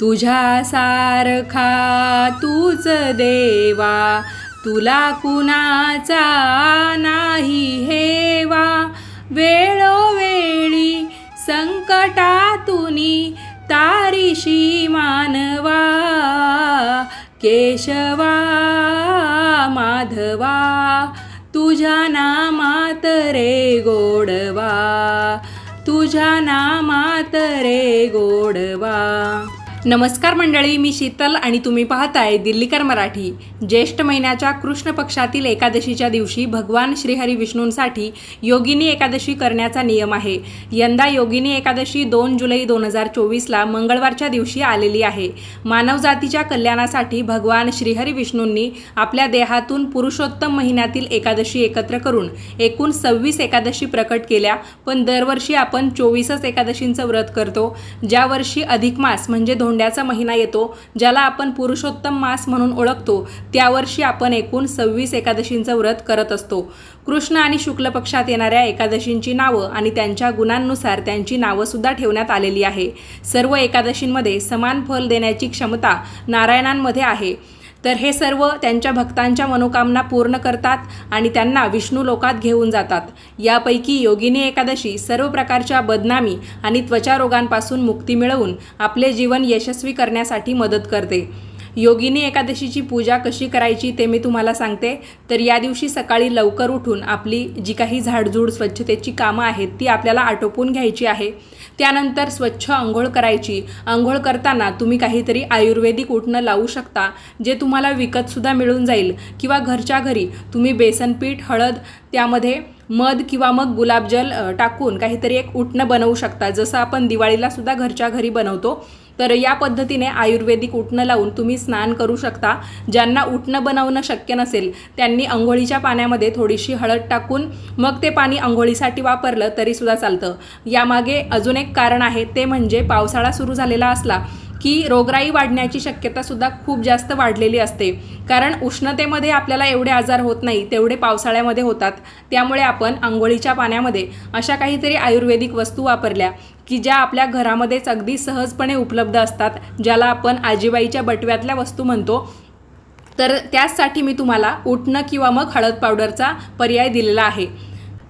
तुझ्या सारखा तूच देवा तुला कुणाचा नाही हेवा. वेळोवेळी संकटातुनी तारीशी मानवा केशवा माधवा. तुझ्या नामात रे गोडवा तुझ्या नामात रे गोडवा. नमस्कार मंडळी मी शीतल आणि तुम्ही पाहताय दिल्लीकर मराठी. ज्येष्ठ महिन्याच्या कृष्ण पक्षातील एकादशीच्या दिवशी भगवान श्रीहरी विष्णूंसाठी योगिनी एकादशी करण्याचा नियम आहे. यंदा योगिनी एकादशी दोन जुलै दोन हजार चोवीसला मंगळवारच्या दिवशी आलेली आहे. मानवजातीच्या कल्याणासाठी भगवान श्रीहरी विष्णूंनी आपल्या देहातून पुरुषोत्तम महिन्यातील एकादशी एकत्र करून एकूण सव्वीस एकादशी प्रकट केल्या. पण दरवर्षी आपण चोवीसच एकादशींचं व्रत करतो. ज्या वर्षी अधिक मास म्हणजे धोंड्याचा महिना येतो ज्याला आपण पुरुषोत्तम मास म्हणून ओळखतो. त्यावर्षी आपण एकूण सव्वीस एकादशींचं व्रत करत असतो. कृष्ण आणि शुक्ल पक्षात येणाऱ्या एकादशींची नावं आणि त्यांच्या गुणांनुसार त्यांची नावं सुद्धा ठेवण्यात आलेली आहे. सर्व एकादशींमध्ये समान फल देण्याची क्षमता नारायणांमध्ये आहे. तर हे सर्व त्यांच्या भक्तांच्या मनोकामना पूर्ण करतात आणि त्यांना विष्णू लोकात घेऊन जातात. यापैकी योगिनी एकादशी सर्व प्रकारच्या बदनामी आणि त्वचा रोगांपासून मुक्ती मिळवून आपले जीवन यशस्वी करण्यासाठी मदत करते. योगिनी एकादशीची पूजा कशी करायची ते मी तुम्हाला सांगते. तर या दिवशी सकाळी लवकर उठून आपली जी काही झाडझूड स्वच्छतेची कामं आहेत ती आपल्याला आटोपून घ्यायची आहे. त्यानंतर स्वच्छ आंघोळ करायची. आंघोळ करताना तुम्ही काहीतरी आयुर्वेदिक उठणं लावू शकता जे तुम्हाला विकतसुद्धा मिळून जाईल. किंवा घरच्या घरी तुम्ही बेसनपीठ हळद त्यामध्ये मध किंवा मग गुलाबजल टाकून काहीतरी एक उठणं बनवू शकता. जसं आपण दिवाळीला सुद्धा घरच्या घरी बनवतो तर या पद्धतीने आयुर्वेदिक उठणं लावून तुम्ही स्नान करू शकता. ज्यांना उठणं बनवणं शक्य नसेल त्यांनी आंघोळीच्या पाण्यामध्ये थोडीशी हळद टाकून मग ते पाणी आंघोळीसाठी वापरलं तरीसुद्धा चालतं. यामागे अजून एक कारण आहे ते म्हणजे पावसाळा सुरू झालेला असला की रोगराई वाढण्याची शक्यता सुद्धा खूप जास्त वाढलेली असते. कारण उष्णतेमध्ये आपल्याला एवढे आजार होत नाही तेवढे पावसाळ्यामध्ये होतात. त्यामुळे आपण आंघोळीच्या पाण्यामध्ये अशा काहीतरी आयुर्वेदिक वस्तू वापरल्या. की ज्या आपल्या घरामध्येच अगदी सहजपणे उपलब्ध असतात ज्याला आपण आजीबाईच्या बटव्यातल्या वस्तू म्हणतो तर त्याचसाठी मी तुम्हाला उठणं किंवा मग हळद पावडरचा पर्याय दिलेला आहे.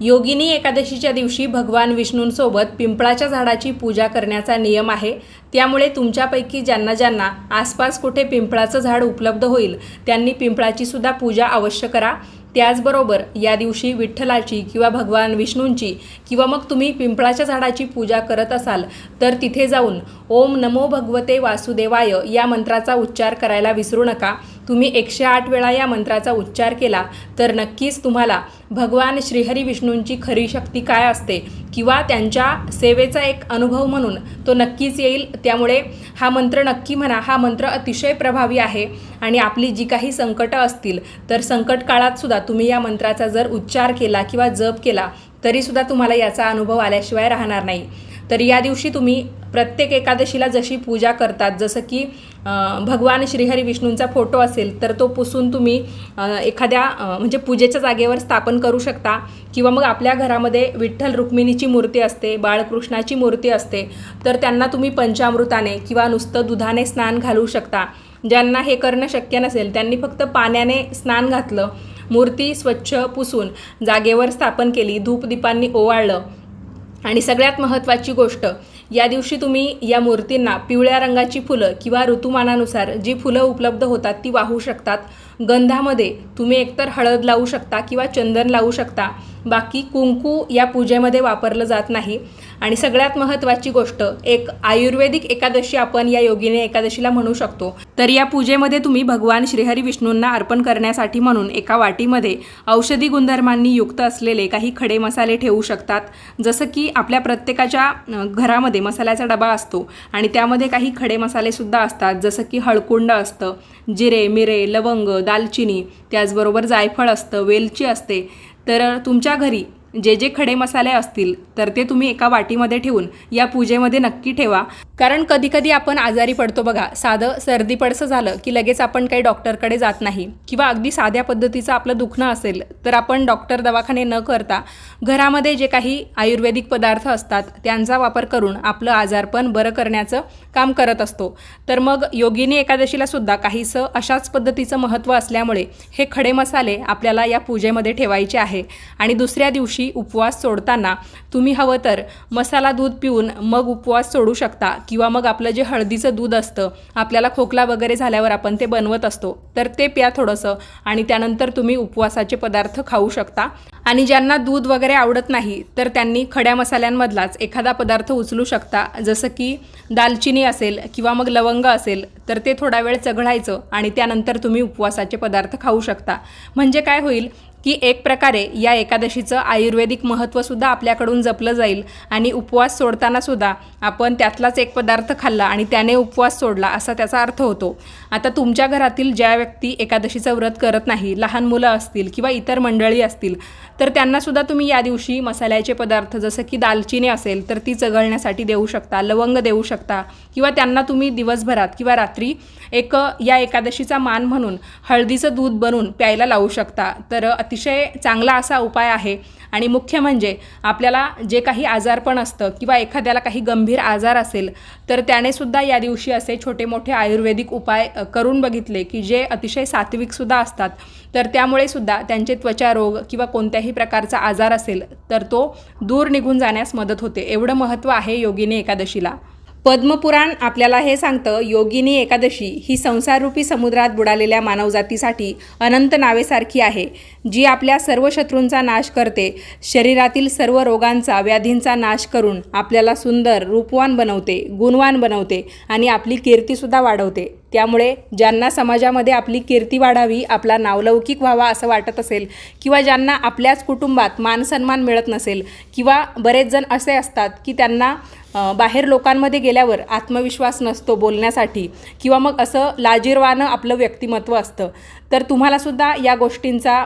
योगिनी एकादशीच्या दिवशी भगवान विष्णूंसोबत पिंपळाच्या झाडाची पूजा करण्याचा नियम आहे. त्यामुळे तुमच्यापैकी ज्यांना ज्यांना आसपास कुठे पिंपळाचं झाड उपलब्ध होईल त्यांनी पिंपळाची सुद्धा पूजा अवश्य करा. त्याचबरोबर या दिवशी विठ्ठलाची किंवा भगवान विष्णूंची किंवा मग तुम्ही पिंपळाच्या झाडाची पूजा करत असाल तर तिथे जाऊन ओम नमो भगवते वासुदेवाय या मंत्राचा उच्चार करायला विसरू नका. तुम्ही एकशे आठ वेळा या मंत्राचा उच्चार केला तर नक्कीच तुम्हाला भगवान श्रीहरी विष्णूंची खरी शक्ती काय असते किंवा त्यांच्या सेवेचा एक अनुभव म्हणून तो नक्कीच येईल. त्यामुळे हा मंत्र नक्की म्हणा. हा मंत्र अतिशय प्रभावी आहे आणि आपली जी काही संकटं असतील तर संकट काळात सुद्धा तुम्ही या मंत्राचा जर उच्चार केला किंवा जप केला तरीसुद्धा तुम्हाला याचा अनुभव आल्याशिवाय राहणार नाही. तर या दिवशी तुम्ही प्रत्येक एकादशीला जशी पूजा करतात जसं की भगवान श्रीहरी विष्णूंचा फोटो असेल तर तो पुसून तुम्ही एखाद्या म्हणजे पूजेच्या जागेवर स्थापन करू शकता. किंवा मग आपल्या घरामध्ये विठ्ठल रुक्मिणीची मूर्ती असते बाळकृष्णाची मूर्ती असते तर त्यांना तुम्ही पंचामृताने किंवा नुसतं दुधाने स्नान घालू शकता. ज्यांना हे करणं शक्य नसेल त्यांनी फक्त पाण्याने स्नान घातलं मूर्ती स्वच्छ पुसून जागेवर स्थापन केली धूपदीपांनी ओवाळलं आणि सगळ्यात महत्त्वाची गोष्ट या दिवशी तुम्ही या मूर्तींना पिवळ्या रंगाची फुलं किंवा ऋतुमानानुसार जी फुलं उपलब्ध होतात ती वाहू शकतात. गंधामध्ये तुम्ही एकतर हळद लावू शकता किंवा चंदन लावू शकता. बाकी कुंकू या पूजेमध्ये वापरलं जात नाही. आणि सगळ्यात महत्त्वाची गोष्ट एक आयुर्वेदिक एकादशी आपण या योगिने एकादशीला म्हणू शकतो. तर या पूजेमध्ये तुम्ही भगवान श्रीहरी विष्णूंना अर्पण करण्यासाठी म्हणून एका वाटीमध्ये औषधी गुणधर्मांनी युक्त असलेले काही खडे मसाले ठेवू शकतात. जसं की आपल्या प्रत्येकाच्या घरामध्ये मसाल्याचा डबा असतो आणि त्यामध्ये काही खडे मसालेसुद्धा असतात. जसं की हळकुंड असतं जिरे मिरे लवंग दालचिनी त्याचबरोबर जायफळ असतं वेलची असते. तर तुमच्या घरी जे जे खडे मसाले असतील तर ते तुम्ही एका वाटीमध्ये ठेवून या पूजेमध्ये नक्की ठेवा. कारण कधीकधी आपण आजारी पडतो बघा साधं सर्दी पडसं झालं की लगेच आपण काही डॉक्टरकडे जात नाही किंवा अगदी साध्या पद्धतीचं आपलं दुखणं असेल तर आपण डॉक्टर दवाखाने न करता घरामध्ये जे काही आयुर्वेदिक पदार्थ असतात त्यांचा वापर करून आपलं आजारपण बरं करण्याचं काम करत असतो. तर मग योगिनी एकादशीला सुद्धा काहीसं अशाच पद्धतीचं महत्त्व असल्यामुळे हे खडे मसाले आपल्याला या पूजेमध्ये ठेवायचे आहे. आणि दुसऱ्या दिवशी उपवास सोडताना तुम्ही हवं तर मसाला दूध पिऊन मग उपवास सोडू शकता किंवा मग आपलं जे हळदीचं दूध असतं आपल्याला खोकला वगैरे झाल्यावर आपण ते बनवत असतो तर ते प्या थोडंसं आणि त्यानंतर तुम्ही उपवासाचे पदार्थ खाऊ शकता. आणि ज्यांना दूध वगैरे आवडत नाही तर त्यांनी खड्या मसाल्यांमधलाच एखादा पदार्थ उचलू शकता. जसं की दालचिनी असेल किंवा मग लवंग असेल तर ते थोडा वेळ चघळायचं आणि त्यानंतर तुम्ही उपवासाचे पदार्थ खाऊ शकता. म्हणजे काय होईल की एक प्रकारे या एकादशीचं आयुर्वेदिक महत्त्वसुद्धा आपल्याकडून जपलं जाईल आणि उपवास सोडतानासुद्धा आपण त्यातलाच एक पदार्थ खाल्ला आणि त्याने उपवास सोडला असा त्याचा अर्थ होतो. आता तुमच्या घरातील ज्या व्यक्ती एकादशीचं व्रत करत नाही लहान मुलं असतील किंवा इतर मंडळी असतील तर त्यांनासुद्धा तुम्ही या दिवशी मसाल्याचे पदार्थ जसं की दालचिनी असेल तर ती चघळण्यासाठी देऊ शकता लवंग देऊ शकता किंवा त्यांना तुम्ही दिवसभरात किंवा रात्री एक या एकादशीचा मान म्हणून हळदीचं दूध बनवून प्यायला लावू शकता. तर अतिशय चांगला असा उपाय आहे. आणि मुख्य म्हणजे आपल्याला जे काही आजारपण असतं किंवा एखाद्याला काही गंभीर आजार असेल तर त्याने सुद्धा या दिवशी असे छोटे मोठे आयुर्वेदिक उपाय करून बघितले की जे अतिशय सात्विकसुद्धा असतात. तर त्यामुळे सुद्धा त्यांचे त्वचा रोग किंवा कोणत्याही प्रकारचा आजार असेल तर तो दूर निघून जाण्यास मदत होते. एवढं महत्त्व आहे योगिनी एकादशीला. पद्मपुराण आपल्याला हे सांगतं योगिनी एकादशी ही संसाररूपी समुद्रात बुडालेल्या मानवजातीसाठी अनंत नावेसारखी आहे जी आपल्या सर्व शत्रूंचा नाश करते शरीरातील सर्व रोगांचा व्याधींचा नाश करून आपल्याला सुंदर रूपवान बनवते गुणवान बनवते आणि आपली कीर्तीसुद्धा वाढवते. त्यामुळे ज्यांना समाजामध्ये आपली कीर्ती वाढावी आपला नावलौकिक व्हावा असं वाटत असेल किंवा ज्यांना आपल्याच कुटुंबात मानसन्मान मिळत नसेल किंवा बरेच जण असे असतात की त्यांना बाहेर लोकांमध्ये गेल्यावर आत्मविश्वास नसतो बोलण्यासाठी किंवा मग असं लाजीरवानं आपलं व्यक्तिमत्व असतं. तर तुम्हालासुद्धा या गोष्टींचा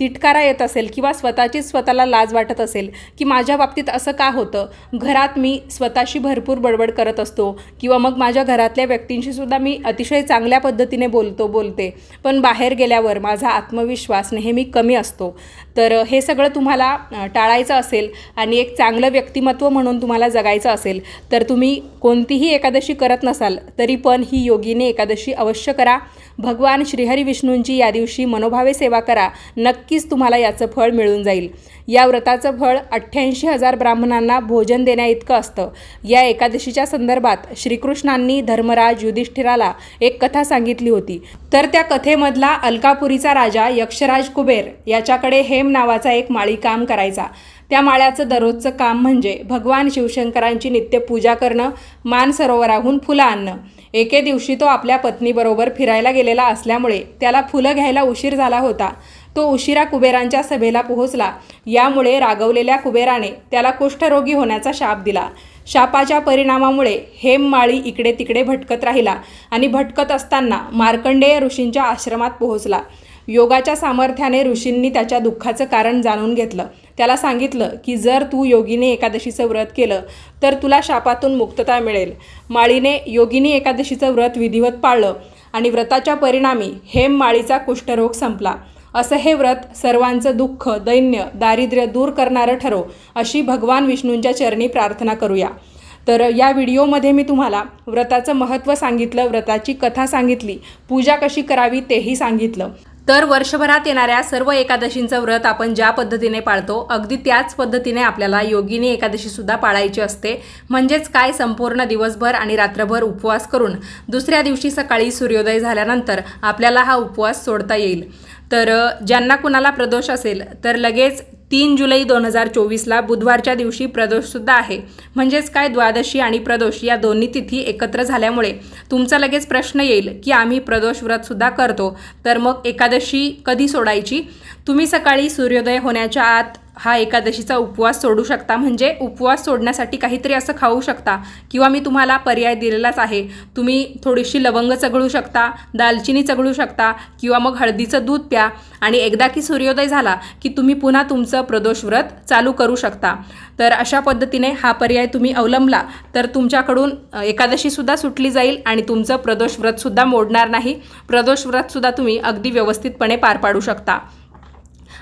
तिटकारा येत असेल किंवा स्वतःचीच स्वतःला लाज वाटत असेल की माझ्या बाबतीत असं का होतं? घरात मी स्वतःशी भरपूर बडबड करत असतो किंवा मग माझ्या घरातल्या व्यक्तींशी सुद्धा मी अतिशय चांगल्या पद्धतीने बोलतो बोलते. पण बाहेर गेल्यावर माझा आत्मविश्वास नेहमी कमी असतो. तर हे सगळं तुम्हाला टाळायचं असेल आणि एक चांगलं व्यक्तिमत्व म्हणून तुम्हाला जगायचं असेल तर तुम्ही कोणतीही एकादशी करत नसाल तरी पण ही योगीने एकादशी अवश्य करा. भगवान श्रीहरी विष्णूंची या दिवशी मनोभावे सेवा करा. नक्कीच तुम्हाला याचं फळ मिळून जाईल. या व्रताचं फळ अठ्ठ्याऐंशी हजार ब्राह्मणांना भोजन देण्याइतकं असतं. या एकादशीच्या संदर्भात श्रीकृष्णांनी धर्मराज युधिष्ठिराला एक कथा सांगितली होती. तर त्या कथेमधला अलकापुरीचा राजा यक्षराज कुबेर याच्याकडे हेम नावाचा एक माळी काम करायचा. त्या माळ्याचं दररोजचं काम म्हणजे भगवान शिवशंकरांची नित्य पूजा करणं मानसरोवराहून फुलं आणणं. एके दिवशी तो आपल्या पत्नीबरोबर फिरायला गेलेला असल्यामुळे त्याला फुलं घ्यायला उशीर झाला होता. तो उशिरा कुबेरांच्या सभेला पोहोचला. यामुळे रागवलेल्या कुबेराने त्याला कुष्ठरोगी होण्याचा शाप दिला. शापाच्या परिणामामुळे हेममाळी इकडे तिकडे भटकत राहिला आणि भटकत असताना मार्कंडेय ऋषींच्या आश्रमात पोहोचला. योगाच्या सामर्थ्याने ऋषींनी त्याच्या दुःखाचं कारण जाणून घेतलं. त्याला सांगितलं की जर तू योगीने एकादशीचं व्रत केलं तर तुला शापातून मुक्तता मिळेल. माळीने योगिनी एकादशीचं व्रत विधिवत पाळलं आणि व्रताच्या परिणामी हेम माळीचा कुष्ठरोग संपला. असं हे व्रत सर्वांचं दुःख दैन्य दारिद्र्य दूर करणारं ठरो अशी भगवान विष्णूंच्या चरणी प्रार्थना करूया. तर या व्हिडिओमध्ये मी तुम्हाला व्रताचं महत्त्व सांगितलं व्रताची कथा सांगितली पूजा कशी करावी तेही सांगितलं. तर वर्षभरात येणाऱ्या सर्व एकादशींचं व्रत आपण ज्या पद्धतीने पाळतो अगदी त्याच पद्धतीने आपल्याला योगिनी एकादशीसुद्धा पाळायची असते. म्हणजेच काय संपूर्ण दिवसभर आणि रात्रभर उपवास करून दुसऱ्या दिवशी सकाळी सूर्योदय झाल्यानंतर आपल्याला हा उपवास सोडता येईल. तर ज्यांना कुणाला प्रदोष असेल तर लगेच तीन जुलै दोन हजार चोवीसला बुधवारच्या दिवशी प्रदोषसुद्धा आहे. म्हणजेच काय द्वादशी आणि प्रदोष या दोन्ही तिथी एकत्र झाल्यामुळे तुमचा लगेच प्रश्न येईल की आम्ही प्रदोष व्रतसुद्धा करतो. तर मग एकादशी कधी सोडायची? तुम्ही सकाळी सूर्योदय होण्याच्या आत हा एकादशीचा उपवास सोडू शकता. म्हणजे उपवास सोडण्यासाठी काहीतरी असं खाऊ शकता. किंवा मी तुम्हाला पर्याय दिलेलाच आहे. तुम्ही थोडीशी लवंग चघळू शकता दालचिनी चघळू शकता किंवा मग हळदीचं दूध प्या. आणि एकदा की सूर्योदय झाला की तुम्ही पुन्हा तुमचं प्रदोष व्रत चालू करू शकता. तर अशा पद्धतीने हा पर्याय तुम्ही अवलंबला तर तुमच्याकडून एकादशीसुद्धा सुटली जाईल आणि तुमचं प्रदोष व्रतसुद्धा मोडणार नाही. प्रदोष व्रतसुद्धा तुम्ही अगदी व्यवस्थितपणे पार पाडू शकता.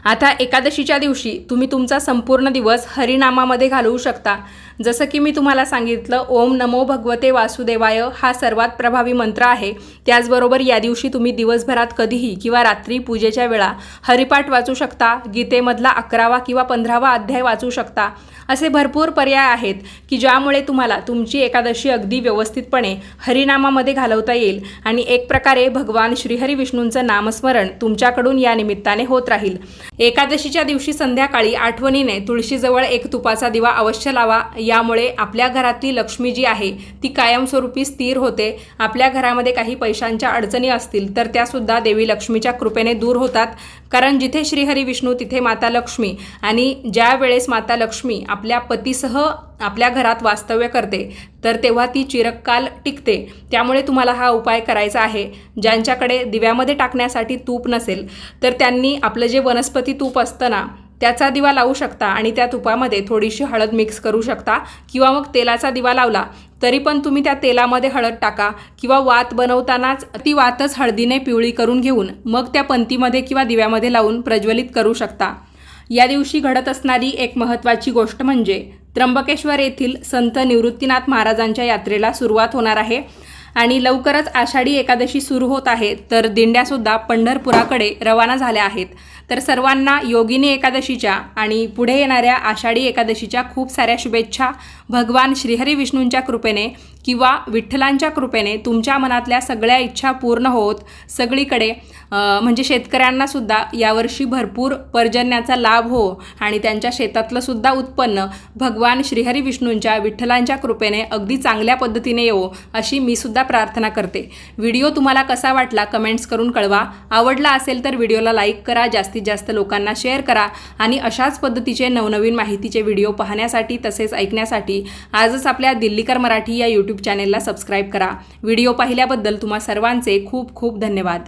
आता एकादशीच्या दिवशी तुम्ही तुमचा संपूर्ण दिवस हरिनामामध्ये घालवू शकता. जसं की मी तुम्हाला सांगितलं ओम नमो भगवते वासुदेवाय हा सर्वात प्रभावी मंत्र आहे. त्याचबरोबर या दिवशी तुम्ही दिवसभरात कधीही किंवा रात्री पूजेच्या वेळा हरिपाठ वाचू शकता गीतेमधला अकरावा किंवा पंधरावा अध्याय वाचू शकता. असे भरपूर पर्याय आहेत की ज्यामुळे तुम्हाला तुमची एकादशी अगदी व्यवस्थितपणे हरिनामामध्ये घालवता येईल आणि एक प्रकारे भगवान श्रीहरी विष्णूंचं नामस्मरण तुमच्याकडून या निमित्ताने होत राहील. एकादशीच्या दिवशी संध्याकाळी आठवणीने तुळशीजवळ एक तुपाचा दिवा अवश्य लावा. यामुळे आपल्या घरातली लक्ष्मी जी आहे ती कायमस्वरूपी स्थिर होते. आपल्या घरामध्ये काही पैशांच्या अडचणी असतील तर त्यासुद्धा देवी लक्ष्मीच्या कृपेने दूर होतात. कारण जिथे श्रीहरी विष्णू तिथे माता लक्ष्मी. आणि ज्या वेळेस माता लक्ष्मी आपल्या पतीसह आपल्या घरात वास्तव्य करते तर तेव्हा ती चिरकाल टिकते. त्यामुळे तुम्हाला हा उपाय करायचा आहे. ज्यांच्याकडे दिव्यामध्ये टाकण्यासाठी तूप नसेल तर त्यांनी आपलं जे वनस्पती तूप असतं ना त्याचा दिवा लावू शकता आणि त्या तुपामध्ये थोडीशी हळद मिक्स करू शकता. किंवा मग तेलाचा दिवा लावला तरी पण तुम्ही त्या तेलामध्ये हळद टाका किंवा वात बनवतानाच ती वातच हळदीने पिवळी करून घेऊन मग त्या पंतीमध्ये किंवा दिव्यामध्ये लावून प्रज्वलित करू शकता. या दिवशी घडत असणारी एक महत्त्वाची गोष्ट म्हणजे त्र्यंबकेश्वर येथील संत निवृत्तीनाथ महाराजांच्या यात्रेला सुरुवात होणार आहे. आणि लवकरच आषाढी एकादशी सुरू होत आहे तर दिंड्यासुद्धा पंढरपुराकडे रवाना झाल्या आहेत. तर सर्वांना योगिनी एकादशीच्या आणि पुढे येणाऱ्या आषाढी एकादशीच्या खूप साऱ्या शुभेच्छा. भगवान श्रीहरी विष्णूंच्या कृपेने किंवा विठ्ठलांच्या कृपेने तुमच्या मनातल्या सगळ्या इच्छा पूर्ण होत सगळीकडे म्हणजे शेतकऱ्यांनासुद्धा यावर्षी भरपूर पर्जन्याचा लाभ हो आणि त्यांच्या शेतातलंसुद्धा उत्पन्न भगवान श्रीहरी विष्णूंच्या विठ्ठलांच्या कृपेने अगदी चांगल्या पद्धतीने येवो अशी मी सुद्धा प्रार्थना करते. व्हिडिओ तुम्हाला कसा वाटला कमेंट्स करून कळवा. आवडला असेल तर व्हिडिओला लाईक करा जास्तीत जास्त लोकांना शेअर करा आणि अशाच पद्धतीचे नवनवीन माहितीचे व्हिडिओ पाहण्यासाठी तसेच ऐकण्यासाठी आजच आपल्या दिल्लीकर मराठी या यूट्यूब चॅनेलला सबस्क्राईब करा. व्हिडिओ पाहिल्याबद्दल तुम्हा सर्वांचे खूप खूप धन्यवाद.